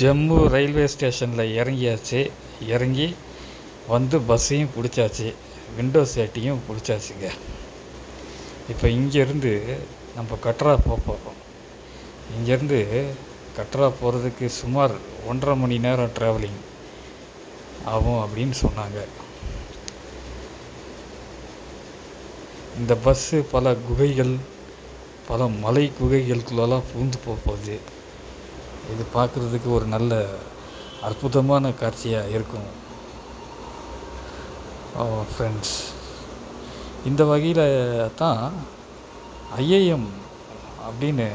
Jammu railway ஸ்டேஷனில் இறங்கியாச்சு. இறங்கி வந்து பஸ்ஸையும் பிடிச்சாச்சு. விண்டோ சேட்டையும் பிடிச்சாச்சுங்க. இப்போ இங்கேருந்து நம்ம கட்ரா போக போகிறோம் இங்கேருந்து கட்ரா போகிறதுக்கு சுமார் ஒன்றரை மணி நேரம் ட்ராவலிங் ஆகும் அப்படின்னு சொன்னாங்க. இந்த பஸ்ஸு பல குகைகள் பல மலை குகைகளுக்குள்ளெல்லாம் பூந்து போக போகுது. இது பார்க்குறதுக்கு ஒரு நல்ல அற்புதமான காட்சியாக இருக்கும். ஃப்ரெண்ட்ஸ் இந்த வகையில் தான் ஐஏஎம் அப்படின்னு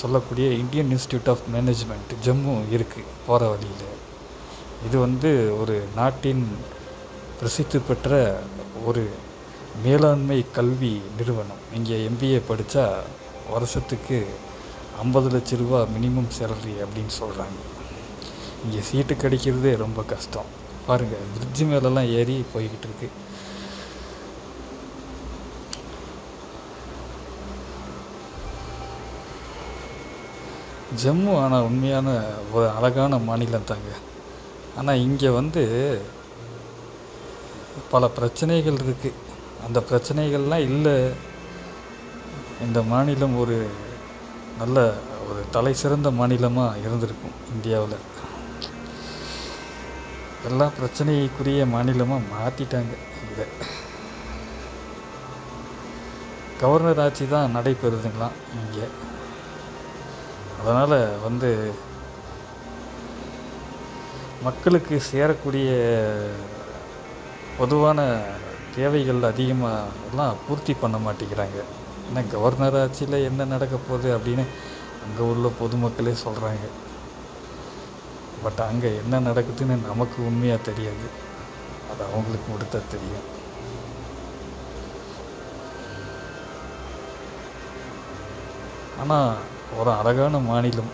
சொல்லக்கூடிய Indian institute of management Jammu இருக்குது போகிற வழியில். இது வந்து ஒரு நாட்டின் பிரசித்தி பெற்ற ஒரு மேலாண்மை கல்வி நிறுவனம். இங்கே எம்பிஏ படித்தா வருஷத்துக்கு ஐம்பது லட்ச ரூபா மினிமம் சேலரி அப்படின்னு சொல்கிறாங்க இங்கே சீட்டு கிடைக்கிறதே ரொம்ப கஷ்டம். பாருங்கள் பிரிட்ஜு மேலெல்லாம் ஏறி போய்கிட்டு இருக்கு. ஜம்மு ஆனால் உண்மையான ஒரு அழகான மாநிலம் தாங்க. ஆனால் இங்கே வந்து பல பிரச்சனைகள் இருக்குது அந்த பிரச்சனைகள்லாம் இல்லை. இந்த மாநிலம் ஒரு நல்ல ஒரு தலை சிறந்த மாநிலமாக இருந்திருக்கும் இந்தியாவில். எல்லா பிரச்சனைக்குரிய மாநிலமாக மாற்றிட்டாங்க இதை. கவர்னர் ஆட்சி தான் நடைபெறுதுங்களாம் இங்கே. அதனால் வந்து மக்களுக்கு சேரக்கூடிய பொதுவான தேவைகள் அதிகமாக எல்லாம் பூர்த்தி பண்ண மாட்டேங்கிறாங்க. ஏன்னா கவர்னர் ஆட்சியில் என்ன நடக்க போகுது அப்படின்னு அங்கே உள்ள பொதுமக்களே சொல்கிறாங்க பட் அங்கே என்ன நடக்குதுன்னு நமக்கு உண்மையாக தெரியாது. அது அவங்களுக்கு மட்டும் தெரியும். ஆனால் ஒரு அழகான மாநிலம்.